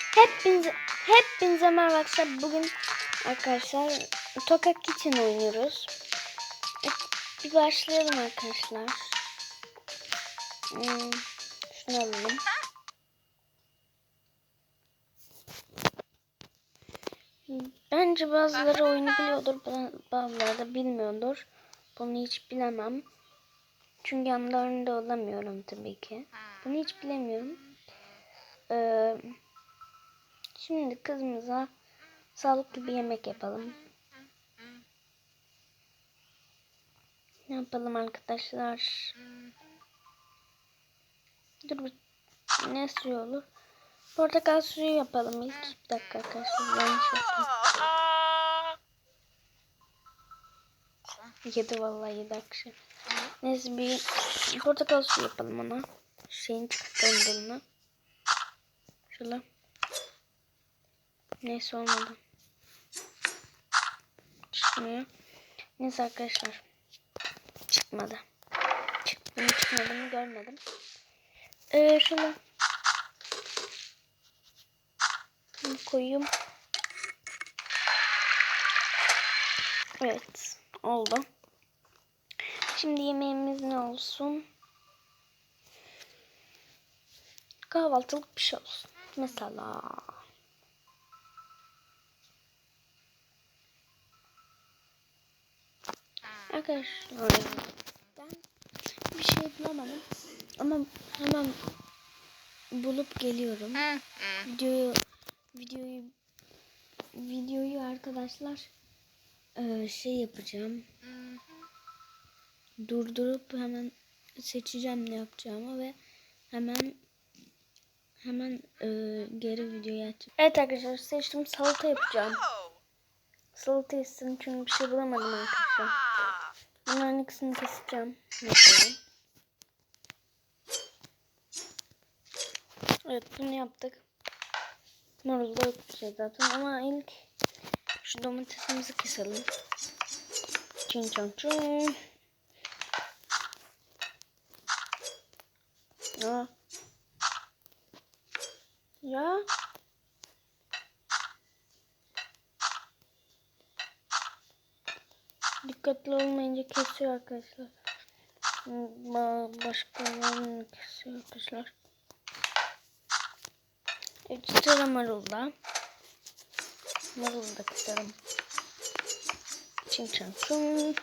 Hepinize, hepinize merhaba arkadaşlar. Bugün arkadaşlar Toka Kitchen oynuyoruz. Bir başlayalım arkadaşlar. Hmm, şunu alalım. Bence bazıları oyunu biliyordur, bazıları da bilmiyordur. Bunu hiç bilemem. Çünkü yanlarında olamıyorum tabii ki. Bunu hiç bilemiyorum. Ee, şimdi kızımıza sağlıklı bir yemek yapalım. Ne yapalım arkadaşlar? Dur bir ne suyu olur? Portakal suyu yapalım ilk. Bir dakika arkadaşlar. Yanlış yaptım. Yedi vallahi yedi akşam. Neyse bir portakal suyu yapalım ona. Şeyin çıkartalım dalını. Şöyle. Neyse olmadı. Çıkmıyor. Neyse arkadaşlar. Çıkmadı. Çıktı mı çıkmadı mı görmedim. Ee, şöyle. Bunu koyayım. Evet. Oldu. Şimdi yemeğimiz ne olsun? Kahvaltılık bir şey olsun. Mesela. Arkadaşlar ben bir şey bulamadım ama hemen bulup geliyorum. Videoyu videoyu videoyu arkadaşlar eee, şey yapacağım. Durdurup hemen seçeceğim ne yapacağımı ve hemen hemen eee, geri videoya açacağım. Evet arkadaşlar seçtim salata yapacağım. Salata istedim çünkü bir şey bulamadım arkadaşlar. Bunların ikisini keseceğim. Evet bunu yaptık. Marulda yok bir şey zaten ama ilk şu domatesimizi keselim. Çin çon çun. Ya. Ya. Dikkatli olmayınca kesiyor arkadaşlar. Ba- Başkalarını kesiyor arkadaşlar. Evet, sıra marulda. Marulda keselim. Çin çan çun.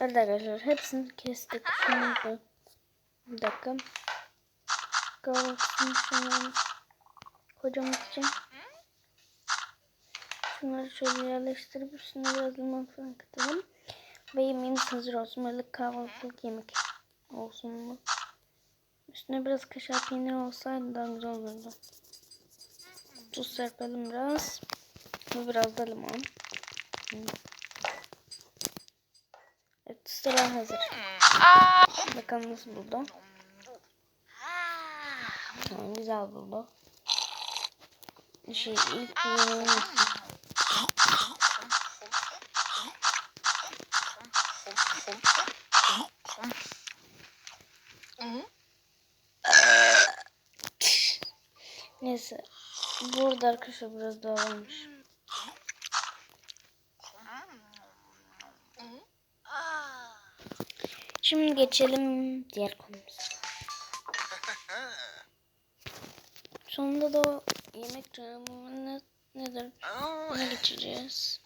Evet arkadaşlar hepsini kestik. Da bir dakika. Kahvaltısını şunları kocamak için. Şunları şöyle yerleştirip üstüne biraz limon falan katalım. Ve yemeğimiz hazır olsun. Böyle kahvaltılık yemek olsun bu. Üstüne biraz kaşar peyniri olsaydı daha güzel olurdu. Tuz serpelim biraz. Ve biraz da limon. Evet sıra hazır. Bakalım nasıl buldu. Tamam güzel buldu. Şey ilk yemeğimiz olsun. Neyse. Burada arkadaşlar biraz daha varmış. Şimdi geçelim diğer konumuza. Sonunda da o yemek canımı ne, nedir? Ne geçeceğiz?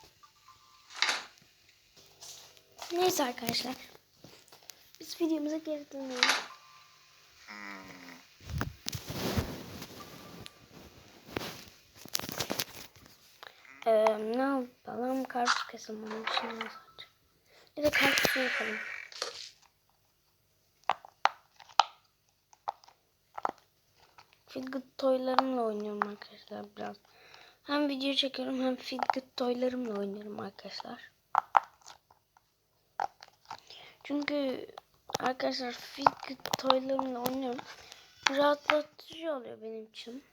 Neyse arkadaşlar. Biz videomuza geri dönelim. Ee, ne yapalım? Karpuz keselim onun için sadece. Bir de karpuz yapalım. Fidget toylarımla oynuyorum arkadaşlar biraz. Hem video çekiyorum hem Fidget toylarımla oynuyorum arkadaşlar. Çünkü arkadaşlar Fidget toylarımla oynuyorum. Rahatlatıcı oluyor benim için.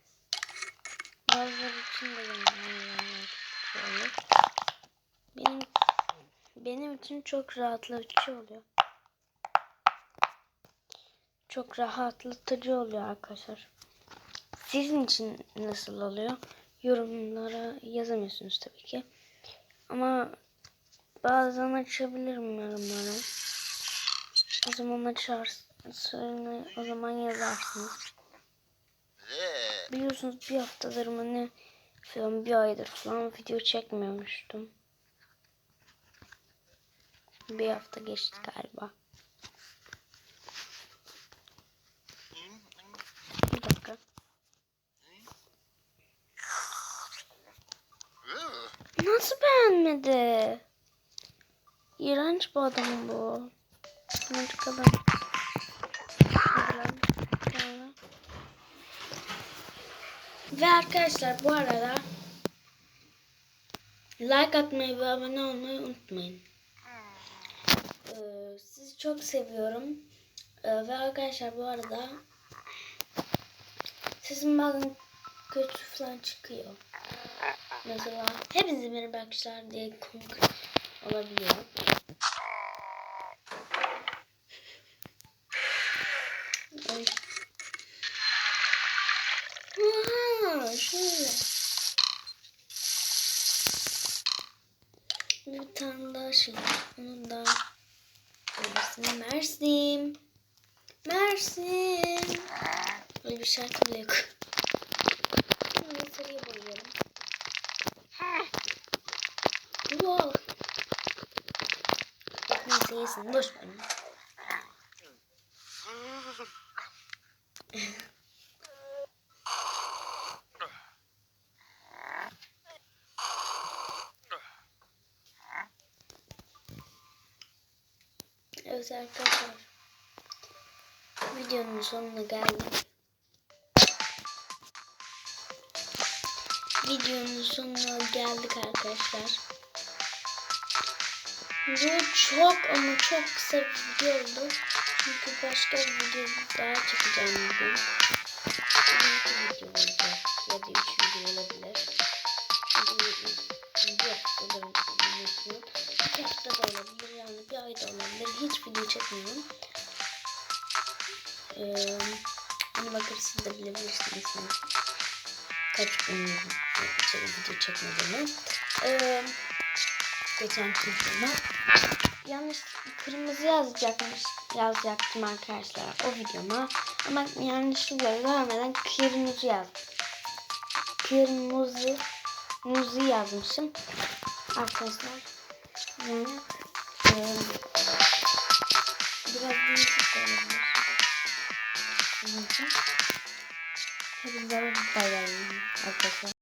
Bazıları için de rahatlatıcı oluyor. Benim benim için çok rahatlatıcı oluyor. Çok rahatlatıcı oluyor arkadaşlar. Sizin için nasıl oluyor? Yorumlara yazamıyorsunuz tabii ki. Ama bazen açabilirim yorumları. O zaman açarsınız, o zaman yazarsınız. Biliyorsunuz bir haftadır mı ne falan bir aydır falan video çekmiyormuştum. Bir hafta geçti galiba. Bir dakika. Nasıl beğenmedi? İğrenç bu adam bu. Şuradan, sonra. Ve arkadaşlar bu arada like atmayı ve abone olmayı unutmayın. Ee, sizi çok seviyorum. Ee, ve arkadaşlar bu arada sizin bazen kötü falan çıkıyor. Mesela hepinize merhaba arkadaşlar diye komik olabiliyor. Ay. Aha, şöyle. Bir tane daha şey. Onun da Mersin, Mersin. Öyle bir şarkı bile yok. Şimdi sarıya boyuyorum. Wow. Neyse iyisin. Boş ver. Evet arkadaşlar. Videonun sonuna geldik. Videonun sonuna geldik arkadaşlar. Bu çok ama çok kısa bir video oldu. Çünkü başka bir video daha çekeceğim bugün. İki video olacak. Ya da üç video olabilir. Bir da olabilir. Hiç video çekmiyorum. Ee, hani bakır siz de bilebilirsiniz. Kaç gün içeri video çekmediğimi. Ee, geçen videoma. Yanlış kırmızı yazacakmış yazacaktım arkadaşlar o videoma. Ama yanlışlıkla görmeden kırmızı yazdım. Kırmızı muzu yazmışım. Arkadaşlar. Yani e, biraz değişik de olabilir. Sizin için. Hepinize bay bay arkadaşlar.